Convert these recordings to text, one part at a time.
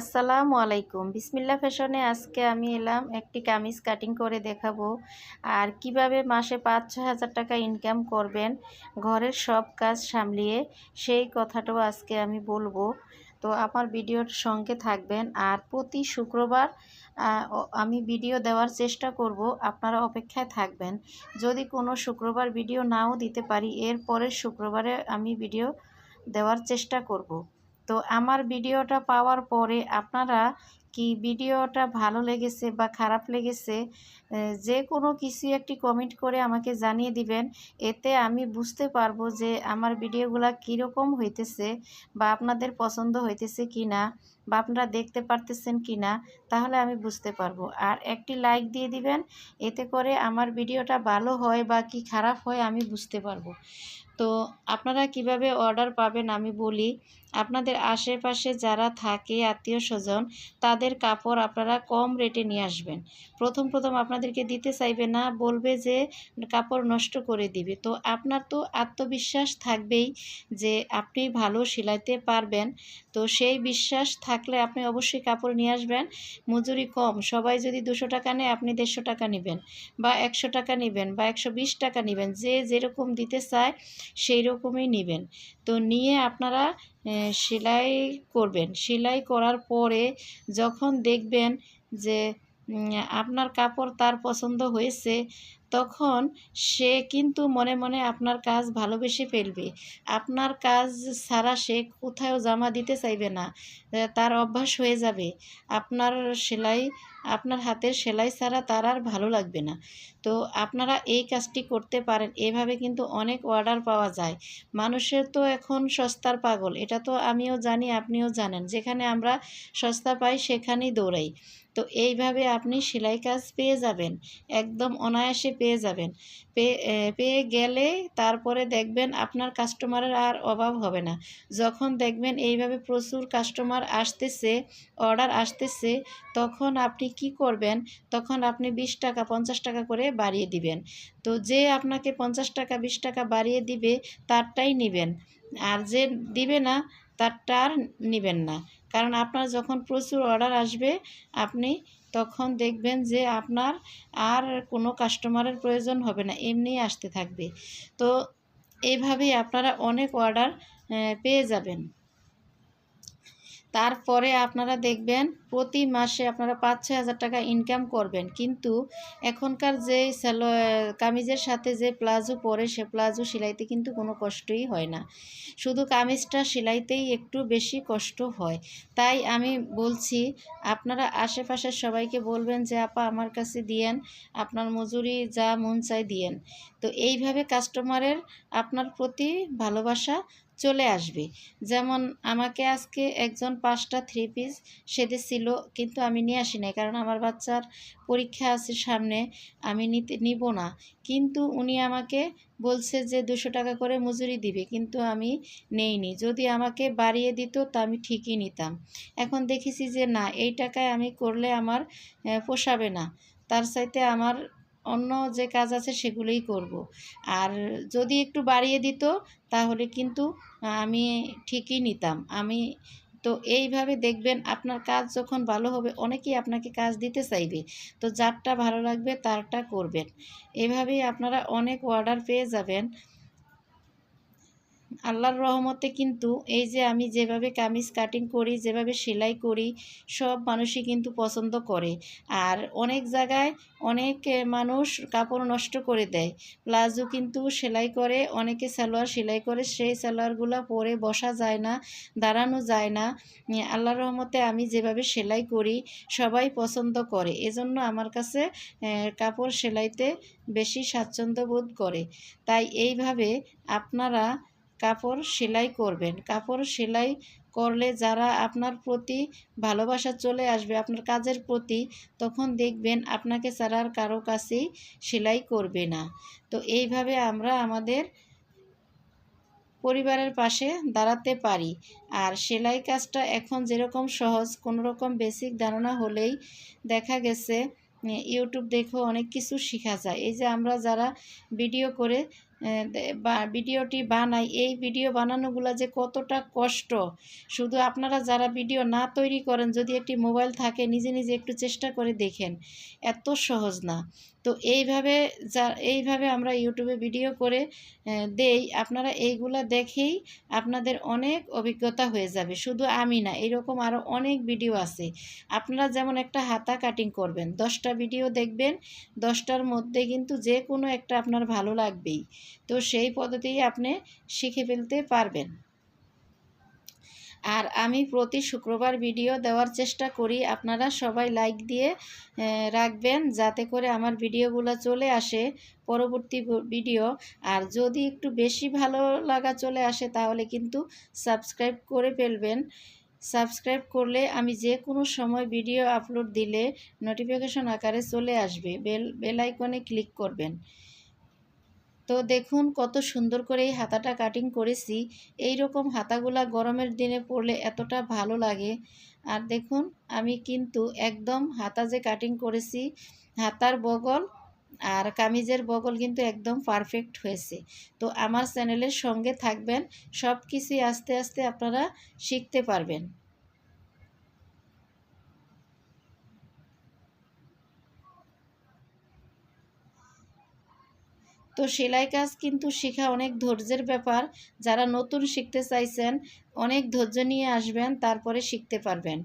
আসসালামু আলাইকুম। বিসমিল্লা ফ্যাশনে আজকে আমি এলাম, একটি কামিজ কাটিং করে দেখাবো। আর কীভাবে মাসে পাঁচ ছ হাজার টাকা ইনকাম করবেন, ঘরের সব কাজ সামলিয়ে সেই কথাটাও আজকে আমি বলব। তো আমার ভিডিওর সঙ্গে থাকবেন। আর প্রতি শুক্রবার আমি ভিডিও দেওয়ার চেষ্টা করব, আপনারা অপেক্ষায় থাকবেন। যদি কোনো শুক্রবার ভিডিও নাও দিতে পারি এর পরের শুক্রবারে আমি ভিডিও দেওয়ার চেষ্টা করব। তো আমার ভিডিওটা পাওয়ার পরে আপনারা কি ভিডিওটা ভালো লেগেছে বা খারাপ লেগেছে যে কোনো কিছু একটি কমেন্ট করে আমাকে জানিয়ে দিবেন। এতে আমি বুঝতে পারব যে আমার ভিডিওগুলা কীরকম হইতেছে বা আপনাদের পছন্দ হইতেছে কি না বা আপনারা দেখতে পারতেছেন কি না তাহলে আমি বুঝতে পারব। আর একটি লাইক দিয়ে দিবেন, এতে করে আমার ভিডিওটা ভালো হয় বা কি খারাপ হয় আমি বুঝতে পারব। তো আপনারা কীভাবে অর্ডার পাবেন আমি বলি, আপনাদের আশেপাশে যারা থাকে আত্মীয় স্বজন, তাদের কাপড় আপনারা কম রেটে নিয়ে আসবেন। প্রথম প্রথম আপনাদেরকে দিতে চাইবে না, বলবে যে কাপড় নষ্ট করে দিবে। তো আপনার তো আত্মবিশ্বাস থাকবেই যে আপনি ভালো সেলাইতে পারবেন। তো সেই বিশ্বাস থাকলে আপনি অবশ্যই কাপড় নিয়ে আসবেন। মজুরি কম, সবাই যদি দুশো টাকা নেয়, আপনি দেড়শো টাকা নেবেন বা একশো টাকা নেবেন বা একশো বিশ টাকা নেবেন, যে যেরকম দিতে চায় সেই রকমই নেবেন। তো নিয়ে আপনারা সেলাই করবেন। সেলাই করার পরে যখন দেখবেন যে আপনার কাপড় তার পছন্দ হয়েছে তখন সে কিন্তু মনে মনে আপনার কাজ ভালোবেসে ফেলবে। আপনার কাজ ছাড়া সে কোথাও জামা দিতে চাইবে না। তার অভ্যাস হয়ে যাবে। আপনার সেলাই, আপনার হাতের সেলাই ছাড়া তার আর ভালো লাগবে না। তো আপনারা এই কাজটি করতে পারেন। এভাবে কিন্তু অনেক অর্ডার পাওয়া যায়। মানুষের তো এখন সস্তার পাগল। এটা তো আমিও জানি, আপনিও জানেন। যেখানে আমরা সস্তা পাই সেখানেই দৌড়াই। তো এইভাবে আপনি সেলাই কাজ পেয়ে যাবেন, একদম অনায়াসে পেয়ে যাবেন। পেয়ে গেলে তারপরে দেখবেন আপনার কাস্টমারের আর অভাব হবে না। যখন দেখবেন এইভাবে প্রচুর কাস্টমার আসতেছে, অর্ডার আসতেছে, তখন আপনি কি করবেন? তখন আপনি বিশ টাকা, পঞ্চাশ টাকা করে বাড়িয়ে দিবেন। তো যে আপনাকে পঞ্চাশ টাকা, বিশ টাকা বাড়িয়ে দিবে, তারটাই নেবেন। আর যে দিবে না তারটা আর নেবেন না। কারণ আপনার যখন প্রচুর অর্ডার আসবে, আপনি তখন দেখবেন যে আপনার আর কোনো কাস্টমারের প্রয়োজন হবে না, এমনিই আসতে থাকবে। তো এইভাবেই আপনারা অনেক অর্ডার পেয়ে যাবেন। তারপরে আপনারা দেখবেন প্রতি মাসে আপনারা পাঁচ ছয় হাজার টাকা ইনকাম করবেন। কিন্তু এখনকার যে কামিজের সাথে যে প্লাজো পরে সে প্লাজো সেলাইতে কিন্তু কোনো কষ্টই হয় না। শুধু কামিজটা সেলাইতেই একটু বেশি কষ্ট হয়। তাই আমি বলছি, আপনারা আশেপাশের সবাইকে বলবেন যে, আপা, আমার কাছে দিয়েন, আপনার মজুরি যা মন চাই দিয়েন। তো এইভাবে কাস্টমারের আপনার প্রতি ভালোবাসা চলে আসবে। যেমন আমাকে আজকে একজন পাঁচটা থ্রি পিস সেধেছিল কিন্তু আমি নিয়ে আসি নাই, কারণ আমার বাচ্চার পরীক্ষা আছে সামনে, আমি নিতে, নিব না। কিন্তু উনি আমাকে বলছে যে দুশো টাকা করে মজুরি দিবে, কিন্তু আমি নেইনি। যদি আমাকে বাড়িয়ে দিত, তা আমি ঠিকই নিতাম। এখন দেখেছি যে না, এই টাকায় আমি করলে আমার পোষাবে না। তার চাইতে আমার অন্য যে কাজ আছে সেগুলোই করব। আর যদি একটু বাড়িয়ে দিত, তাহলে কিন্তু আমি ঠিকই নিতাম। আমি, তো এইভাবে দেখবেন আপনার কাজ যখন ভালো হবে, অনেকেই আপনাকে কাজ দিতে চাইবে। তো যারটা ভালো লাগবে, তারটা করবেন। এভাবেই আপনারা অনেক অর্ডার পেয়ে যাবেন। আল্লাহর রহমতে কিন্তু এই যে আমি যেভাবে কামিজ কাটিং করি, যেভাবে সেলাই করি, সব মানুষই কিন্তু পছন্দ করে। আর অনেক জায়গায় অনেক মানুষ কাপড় নষ্ট করে দেয়। প্লাজো কিন্তু সেলাই করে, অনেকে সালোয়ার সেলাই করে, সেই সালোয়ারগুলো পরে বসা যায় না, দাঁড়ানো যায় না। আল্লাহর রহমতে আমি যেভাবে সেলাই করি, সবাই পছন্দ করে। এজন্য আমার কাছে কাপড় সেলাইতে বেশি স্বাচ্ছন্দ্য বোধ করে। তাই এইভাবে আপনারা কাপড় সেলাই করবেন। কাপড় সেলাই করলে যারা আপনার প্রতি ভালোবাসা চলে আসবে, আপনার কাজের প্রতি, তখন দেখবেন আপনাকে ছাড়া আর কারও কাছেই সেলাই করবে না। তো এইভাবে আমরা আমাদের পরিবারের পাশে দাঁড়াতে পারি। আর সেলাই কাজটা এখন যেরকম সহজ কোনো রকম বেসিক ধারণা হলেই দেখা গেছে ইউটিউব দেখেও অনেক কিছু শেখা যায়। এই যে আমরা যারা ভিডিও করে বা, ভিডিওটি বানাই। এই ভিডিও বানানোগুলো যে কতটা কষ্ট। শুধু আপনারা যারা ভিডিও না তৈরি করেন, যদি একটি মোবাইল থাকে, নিজে নিজে একটু চেষ্টা করে দেখেন। এত সহজ না। তো এইভাবে যা, এইভাবে আমরা ইউটিউবে ভিডিও করে দেই। আপনারা এইগুলা দেখেই আপনাদের অনেক অভিজ্ঞতা হয়ে যাবে। শুধু আমি না, এরকম আরও অনেক ভিডিও আছে। আপনারা যেমন একটা হাতা কাটিং করবেন, দশটা ভিডিও দেখবেন, দশটার মধ্যে কিন্তু যে কোনো একটা আপনার ভালো লাগবেই। তো সেই পদ্ধতি আপনি শিখে ফেলতে পারবেন। আর আমি প্রতি শুক্রবার ভিডিও দেওয়ার চেষ্টা করি। আপনারা সবাই লাইক দিয়ে রাখবেন যাতে করে আমার ভিডিওগুলো চলে আসে পরবর্তী ভিডিও। আর যদি একটু বেশি ভালো লাগা চলে আসে তাহলে কিন্তু সাবস্ক্রাইব করে ফেলবেন। সাবস্ক্রাইব করলে আমি যে কোনো সময় ভিডিও আপলোড দিলে নোটিফিকেশন আকারে চলে আসবে। বেল বেল আইকনে ক্লিক করবেন। তো দেখুন কত সুন্দর করে এই হাতাটা কাটিং করেছি। এই রকম হাতাগুলা গরমের দিনে পরলে এতটা ভালো লাগে। আর দেখুন, আমি কিন্তু একদম হাতা যে কাটিং করেছি, হাতার বগল আর কামিজের বগল কিন্তু একদম পারফেক্ট হয়েছে। তো আমার চ্যানেলের সঙ্গে থাকবেন সব কিছুই আস্তে আস্তে আপনারা শিখতে পারবেন। তো সেলাই কাজ কিন্তু শেখা অনেক ধৈর্যের ব্যাপার। যারা নতুন শিখতে চাইছেন, অনেক ধৈর্য নিয়ে আসবেন, তারপরে শিখতে পারবেন।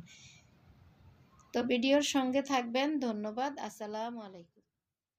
তো ভিডিওর সঙ্গে থাকবেন, ধন্যবাদ, আসসালামু আলাইকুম।